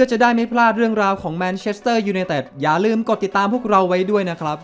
พื่อจะได้ไม่พลาดเรื่องราวของแมนเชสเตอร์ยูไนเต็ดอย่าลืมกดติดตามพวกเราไว้ด้วยนะครับ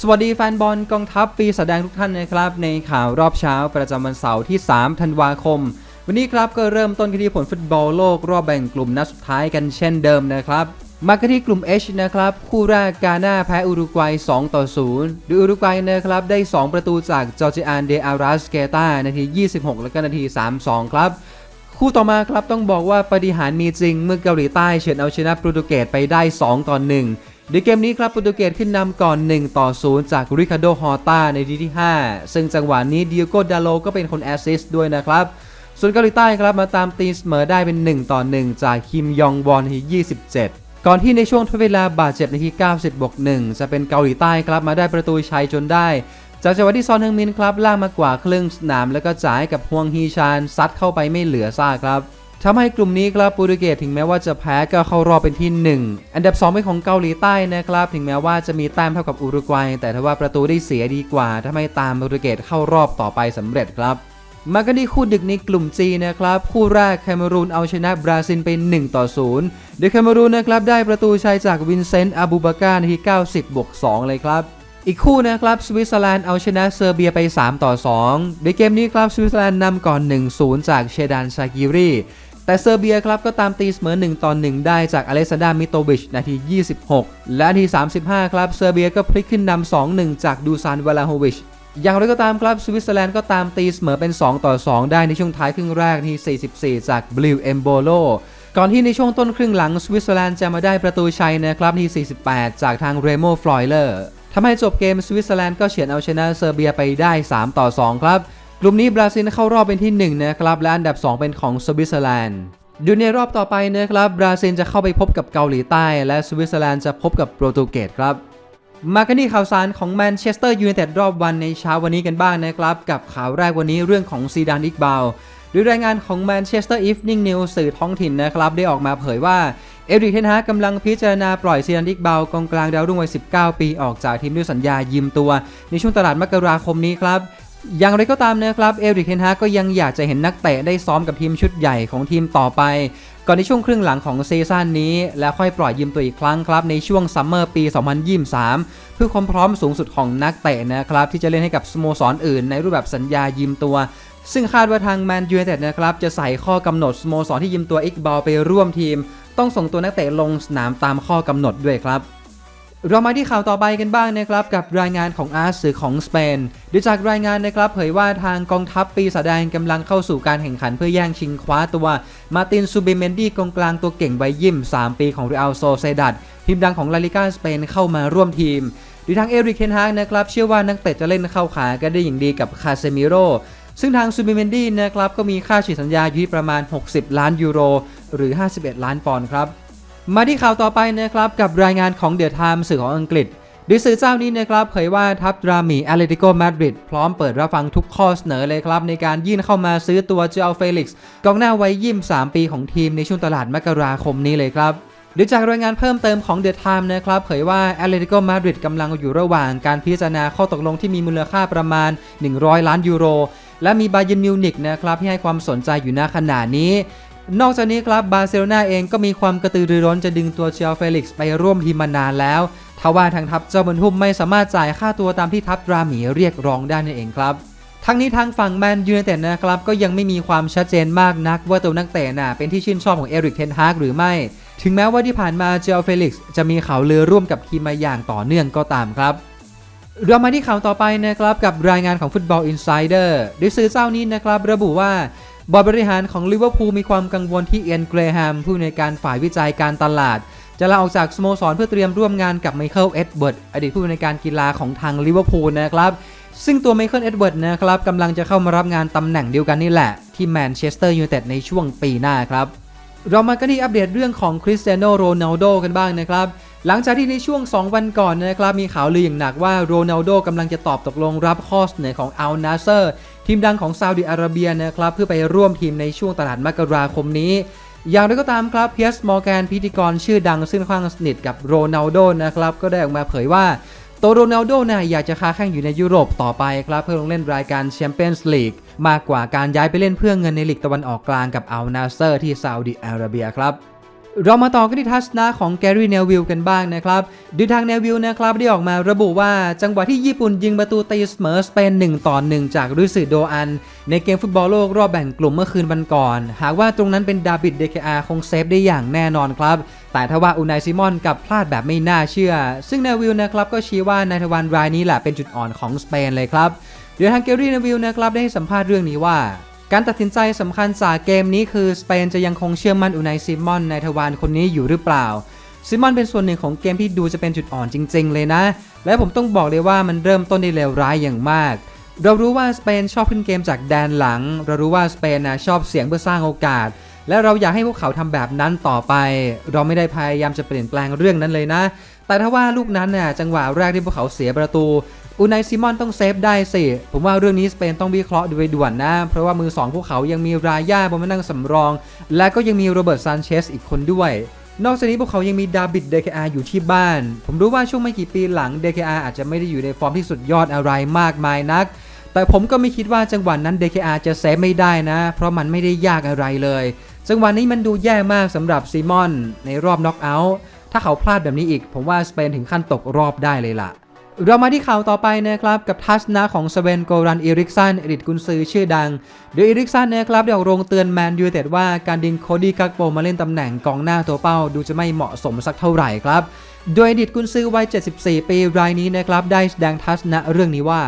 สวัสดีแฟนบอลกองทัพปีแสดงทุกท่านนะครับ ในข่าวรอบเช้าประจำวันเสาร์ที่ 3 ธันวาคม วันนี้ครับก็เริ่มต้นกันที่ผลฟุตบอลโลกรอบแบ่งกลุ่มนัดสุดท้ายกันเช่นเดิมนะครับมากันที่กลุ่ม H นะครับ คู่แรกกาหน้าแพ้อุรุกวัย 2 ต่อ 0 โดยอุรุกวัยนะครับ ได้ 2 ประตูจากจอร์จิอานเดอาราสเกตานาที 26 และก็นาที 32 ครับ คู่ต่อมาครับต้องบอกว่าปฏิหารมีจริงเมื่อเกาหลีใต้เฉือนเอาชนะโปรตุเกสไปได้ 2 ต่อ 1 ในเกมนี้ครับโปรตุเกสขึ้นนำก่อน 1 ต่อ 0 จากริคาโดฮอร์ตาในทีที่ 5 ซึ่งจังหวะนี้ดิโกดาโลก็เป็นคนแอสซิสต์ด้วยนะครับ ส่วนเกาหลีใต้ครับมาตามตีเสมอได้เป็น 1 ต่อ 1 จากคิมยองวอนที่27ก่อนที่ในช่วงทดเวลาบาดเจ็บในที่90บวก1จะเป็นเกาหลีใต้ครับมาได้ประตูชัยจนได้ จากจังหวะที่ซอนเฮงมินครับล่ากมากว่าครึ่งสนามแล้วก็จ่ายกับฮวงฮีชานซัดเข้าไปไม่เหลือซากครับทำให้กลุ่มนี้ครับโปรตุเกสถึงแม้ว่าจะแพ้ก็เข้ารอบเป็นที่ 1 อันดับ 2 เป็นของเกาหลีใต้นะครับ ถึงแม้ว่าจะมีแต้มเท่ากับอุรุกวัย แต่ถ้าว่าประตูได้เสียดีกว่าทำให้ตามโปรตุเกสเข้ารอบต่อไปสำเร็จครับ มากันที่คู่ดึกในกลุ่ม G นะครับ คู่แรกแคเมรูนเอาชนะบราซิลไป1ต่อ0โดยแคเมรูนนะครับได้ประตูชัยจากวินเซนต์อาบูบาการนาที90บวก2เลยครับ อีกคู่นะครับสวิตเซอร์แลนด์เอาชนะเซอร์เบียไป 3 ต่อ 2 ในเกมนี้ครับสวิตเซอร์แลนด์นำก่อน 1-0 จากเชดานชากิรีแต่เซอร์เบียครับก็ตามตีเสมอ1ต่อ1ได้จากอเล็กซานดามิโตวิชนาที 26 และนาที 35 ครับเซอร์เบียก็พลิกขึ้นนำ2-1 จากดูซานวลาโฮวิชอย่างไรก็ตามครับสวิตเซอร์แลนด์ก็ตามตีเสมอเป็น 2 ต่อ 2 ได้ในช่วงท้ายครึ่งแรกที่ 44 จากบลิวเอมโบโลก่อนที่ในช่วงต้นครึ่งหลังสวิตเซอร์แลนด์จะมาได้ประตูชัยนะครับที่ 48 จากทางเรโมฟลอยเลอร์ำให้จบเกมสวิตเซอร์แลนด์ก็เฉือนเอาชนะเซอร์เบียไปได้ 3 ต่อ 2 ครับ กลุ่มนี้บราซิลเข้ารอบเป็นที่ 1 นะครับ และอันดับ 2 เป็นของสวิตเซอร์แลนด์ดูในรอบต่อไปนะครับบราซิลจะเข้าไปพบกับเกาหลีใต้ และสวิตเซอร์แลนด์จะพบกับโปรตุเกสครับ มากันที่ข่าวสารของแมนเชสเตอร์ยูไนเต็ดรอบวันในเช้าวันนี้กันบ้างนะครับ กับข่าวแรกวันนี้เรื่องของซีดานอิกบาลโดยรายงานของแมนเชสเตอร์อีฟนิ่งนิวสื่อท้องถิ่นนะครับ ได้ออกมาเผยว่า เอริกเทนฮากำลังพิจารณาปล่อยซีดานอิกบาลกองกลางดาวรุ่งวัย 19 ปีออกจากทีมด้วยสัญญายืมตัว ในช่วงตลาดมกราคมนี้ครับ อย่างไรก็ตามนะครับเอริกเทนฮากก็ยังอยากจะเห็นนักเตะได้ซ้อมกับทีมชุดใหญ่ของทีมต่อไป ก่อนในช่วงครึ่งหลังของซีซั่นนี้ แล้วค่อยปล่อยยืมตัวอีกครั้งครับในช่วงซัมเมอร์ปี 2023 เพื่อความพร้อมสูงสุดของนักเตะนะครับที่จะเล่นให้กับสโมสรออื่น ในรูปแบบสัญญายืมตัว ซึ่งคาดว่าทางแมนยูไนเต็ดนะครับจะใส่ข้อกำหนดสโมสรที่ยืมตัวอิกบาลไปร่วมทีม ต้องส่งตัวนักเตะลงสนามตามข้อกำหนดด้วยครับ เรามาที่ข่าวต่อไปกันบ้างนะครับกับรายงานของอาร์สื่อของสเปนโดยจากรายงานนะครับเผยว่าทางกองทัพปีศาจแดงกำลังเข้าสู่การแข่งขันเพื่อแย่งชิงคว้าตัว มาตินซูเบเมนดี้กองกลางตัวเก่งวัยยิ่ม3 ปีของเรอัลโซเซดัดทีมดังของลาลิกาสเปนเข้ามาร่วมทีมโดยทางเอริกเคนฮากนะครับเชื่อว่านักเตะจะเล่นเข้าขากันได้อย่างดีกับคาเซมิโรซึ่งทางซูเบเมนดี้นะครับก็มีค่าฉีดสัญญาอยู่ที่ประมาณ 60 ล้านยูโรหรือ 51 ล้านปอนด์ครับ มาที่ข่าวต่อไปนะครับกับรายงานของเดอะไทม์สื่อของอังกฤษโดยสื่อเจ้านี้นะครับเผยว่าทัพดรามีแอตเลติโกมาดริดพร้อมเปิดรับฟังทุกข้อเสนอเลยครับในการยื่นเข้ามาซื้อตัวเจอเฟลิกซ์กองหน้าวัยยิ่ม3ปีของทีมในช่วงตลาดมกราคมนี้เลยครับดยจากรายงานเพิ่มเติมของเดอะไทม์นะครับเผยว่าแอตเลติโกมาดริดกำลังอยู่ระหว่างการพิจารณาข้อตกลงที่มีมูลค่าประมาณ 100 ล้านยูโรและมีบาเยนมิวนิกนะครับที่ให้ความสนใจอยู่ณขณะนี้ นอกจากนี้ครับบาร์เซโลนาเองก็มีความกระตือรือร้นจะดึงตัวเชียลเฟลิกซ์ไปร่วมทีมมานานแล้วทว่าทางทัพเจ้าบรรทุมไม่สามารถจ่ายค่าตัวตามที่ทัพราหมีเรียกร้องได้นั่นเองครับทั้งนี้ทางฝั่งแมนยูไนเต็ดนะครับก็ยังไม่มีความชัดเจนมากนักว่าตัวนักเตะน่ะเป็นที่ชื่นชอบของเอริกเทนฮากหรือไม่ ถึงแม้ว่าที่ผ่านมาเจลเฟลิกซ์จะมีข่าวลือร่วมกับทีมมาอย่างต่อเนื่องก็ตามครับเรามาที่ข่าวต่อไปนะครับกับรายงานของฟุตบอลอินไซเดอร์โดยสื่อเจ้านี้นะครับระบุว่า บอร์ดบริหารของลิเวอร์พูลมีความกังวลที่เอียนเกรแฮมผู้ในการฝ่ายวิจัยการตลาด จะลาออกจากสโมสรเพื่อเตรียมร่วมงานกับไมเคิลเอ็ดเวิร์ดอดีตผู้ในการกีฬาของทางลิเวอร์พูลนะครับซึ่งตัวไมเคิลเอ็ดเวิร์ดนะครับกำลังจะเข้ามารับงานตำแหน่งเดียวกันนี่แหละ ที่แมนเชสเตอร์ยูไนเต็ดในช่วงปีหน้าครับ เรามากันที่อัปเดตเรื่องของคริสเตียโนโรนัลโดกันบ้างนะครับ หลังจากที่ในช่วง 2 วันก่อนนะครับมีข่าวลืออย่างหนักว่าโรนัลโดกำลังจะตอบตกลงรับข้อเสนอของอัลนาเซอร์ทีมดังของซาอุดิอาระเบียนะครับเพื่อไปร่วมทีมในช่วงตลาดมกราคมนี้ อย่างไรก็ตามครับเพียสมอร์แกนพิธีกรชื่อดังซึ่งค่อนข้างสนิทกับโรนัลโดนะครับก็ได้ออกมาเผยว่าตัวโรนัลโดเนี่ยอยากจะค้าแข่งอยู่ในยุโรปต่อไปครับ เพื่อลงเล่นรายการแชมเปี้ยนส์ลีกมากกว่าการย้ายไปเล่นเพื่อเงินในลีกตะวันออกกลางกับอัลนาเซอร์ที่ซาอุดิอาระเบียครับ เรามาต่อกันที่ทัศนะของแกรี่เนวิลกันบ้างนะครับโดยทางเนวิลนะครับได้ออกมาระบุว่าจังหวะที่ญี่ปุ่นยิงประตูตีเสมอสเปน1ต่อ1จากรุสึโดอัน ในเกมฟุตบอลโลกรอบแบ่งกลุ่มเมื่อคืนวันก่อน หากว่าตรงนั้นเป็นดาบิดเดคอาคงเซฟได้อย่างแน่นอนครับ แต่ถ้าว่าอูนายซิมอนกับพลาดแบบไม่น่าเชื่อ ซึ่งเนวิลนะครับก็ชี้ว่านายทวันรายนี้แหละเป็นจุดอ่อนของสเปนเลยครับโดยทางเกรี่เนวิลนะครับได้ให้สัมภาษณ์เรื่องนี้ว่า การตัดสินใจสำคัญจากเกมนี้คือสเปนจะยังคงเชื่อมั่นอุนายซิมอนในทวารคนนี้อยู่หรือเปล่าซิมอนเป็นส่วนหนึ่งของเกมที่ดูจะเป็นจุดอ่อนจริง ๆ เลยนะ และผมต้องบอกเลยว่ามันเริ่มต้นได้เลวร้ายอย่างมาก เรารู้ว่าสเปนชอบขึ้นเกมจากแดนหลัง เรารู้ว่าสเปนนะชอบเสียงเพื่อสร้างโอกาส และเราอยากให้พวกเขาทำแบบนั้นต่อไป เราไม่ได้พยายามจะเปลี่ยนแปลงเรื่องนั้นเลยนะ แต่ถ้าว่าลูกนั้นน่ะจังหวะแรกที่พวกเขาเสียประตู อูนายซิมอนต้องเซฟได้สิ ผมว่าเรื่องนี้สเปนต้องวิเคราะห์โดยด่วนนะ เพราะว่ามือ 2 พวกเขายังมีราย่าบนมานั่งสำรอง และก็ยังมีโรเบิร์ตซานเชสอีกคนด้วย นอกจากนี้พวกเขายังมีดาบิดเดคอาอยู่ที่บ้าน ผมรู้ว่าช่วงไม่กี่ปีหลังเดคอาอาจจะไม่ได้อยู่ในฟอร์มที่สุดยอดอะไรมากมายนัก แต่ผมก็ไม่คิดว่าจังหวะนั้น DKR จะเซฟไม่ได้นะ เพราะมันไม่ได้ยากอะไรเลย จังหวะนี้มันดูแย่มากสำหรับซีมอนในรอบน็อกเอาท์ถ้าเขาพลาดแบบนี้อีก ผมว่าสเปนถึงขั้นตกรอบได้เลยล่ะ เรามาที่ข่าวต่อไปนะครับ กับทัศนะของสเวนโกรันอีริกสันอดีตกุนซือชื่อดัง โดยอีริกสันนะครับได้ออกโรงเตือนแมนยูเต็ดว่าการดึงโคดี้กักโปมาเล่นตำแหน่งกองหน้าตัวเป้า ดูจะไม่เหมาะสมสักเท่าไหร่ครับ โดยอดีตกุนซือวัย 74 ปีรายนี้นะครับได้แสดงทัศนะเรื่องนี้ว่า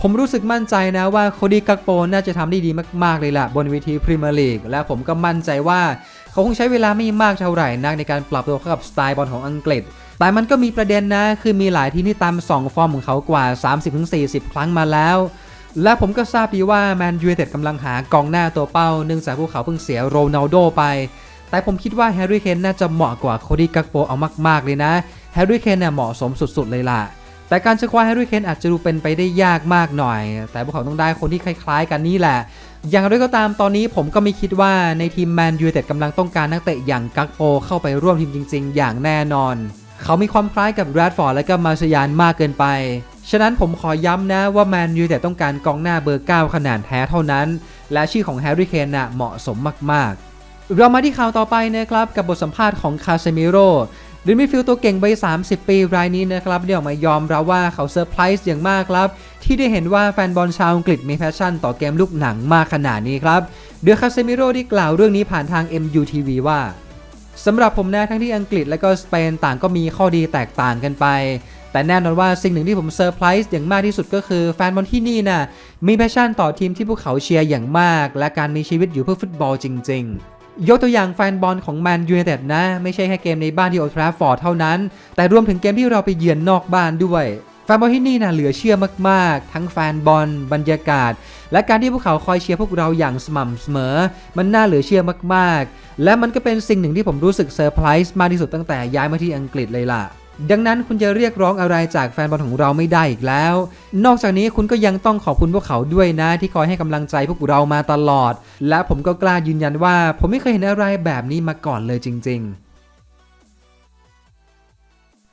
ผมรู้สึกมั่นใจนะว่าโคดี้กักโปน่าจะทำได้ดีมากๆเลยล่ะบนเวทีพรีเมียร์ลีกและผมก็มั่นใจว่า เขาคงใช้เวลาไม่มากเท่าไหร่นักในการปรับตัวเข้ากับสไตล์บอลของอังกฤษ แต่มันก็มีประเด็นนะ คือมีหลายทีมที่ตามสองฟอร์มของเขากว่า 30-40 ครั้งมาแล้ว และผมก็ทราบดีว่าแมนยูไนเต็ดกำลังหากองหน้าตัวเป้า เนื่องจากพวกเขาเพิ่งเสียโรนัลโดไป แต่ผมคิดว่าแฮร์รี่เคนน่าจะเหมาะกว่าโคดี้กักโปเอามาก ๆ เลยนะ แฮร์รี่เคนเนี่ยเหมาะสมสุด ๆ เลยล่ะ แต่การจะคว้าแฮร์รี่เคนอาจจะดูเป็นไปได้ยากมากหน่อย แต่พวกเขาต้องได้คนที่คล้ายๆ กันนี่แหละ อย่างไรก็ตามตอนนี้ผมก็ไม่คิดว่าในทีมแมนยูไนเต็ดกำลังต้องการนักเตะอย่างกักโปเข้าไปร่วมทีมจริง ๆ อย่างแน่นอน เขามีความคล้ายกับแรดฟอร์ดและก็มาชยานมากเกินไป ฉะนั้นผมขอย้ำนะว่าแมนยูไนเต็ดต้องการกองหน้าเบอร์ 9 ขนาดแท้เท่านั้น และชื่อของแฮร์รี่เคนน่ะเหมาะสมมากๆ เรามาที่ข่าวต่อไปนะครับกับบทสัมภาษณ์ของคาเซมิโร่ดิมิฟิลตัวเก่งวัย30 ปีรายนี้นะครับได้ออกมายอมรับว่าเขาเซอร์ไพรส์อย่างมากครับ ที่ได้เห็นว่าแฟนบอลชาวอังกฤษมีแพชชั่นต่อเกมลูกหนังมากขนาดนี้ครับโดยคาเซมิโร่ได้กล่าวเรื่องนี้ผ่านทาง MUTV ว่า สำหรับผมนะทั้งที่อังกฤษและก็สเปนต่างก็มีข้อดีแตกต่างกันไป แต่แน่นอนว่าสิ่งหนึ่งที่ผมเซอร์ไพรส์อย่างมากที่สุดก็คือแฟนบอลที่นี่น่ะมีแพชชั่นต่อทีมที่พวกเขาเชียร์อย่างมาก และการมีชีวิตอยู่เพื่อฟุตบอลจริง ๆยกตัวอย่างแฟนบอลของแมนยูไนเต็ดนะ ไม่ใช่แค่เกมในบ้านที่โอทราฟฟอร์ดเท่านั้น แต่รวมถึงเกมที่เราไปเยือนนอกบ้านด้วย แฟนบอลที่นี่น่ะเหลือเชื่อมากๆ ทั้งแฟนบอลบรรยากาศ และการที่พวกเขาคอยเชียร์พวกเราอย่างสม่ำเสมอ มันน่าเหลือเชื่อมากๆ และมันก็เป็นสิ่งหนึ่งที่ผมรู้สึกเซอร์ไพรส์มากที่สุดตั้งแต่ย้ายมาที่อังกฤษเลยล่ะ ดังนั้นคุณจะเรียกร้องอะไรจากแฟนบอลของเราไม่ได้อีกแล้ว นอกจากนี้คุณก็ยังต้องขอบคุณพวกเขาด้วยนะ ที่คอยให้กำลังใจพวกเรามาตลอด และผมก็กล้ายืนยันว่า ผมไม่เคยเห็นอะไรแบบนี้มาก่อนเลยจริง ๆ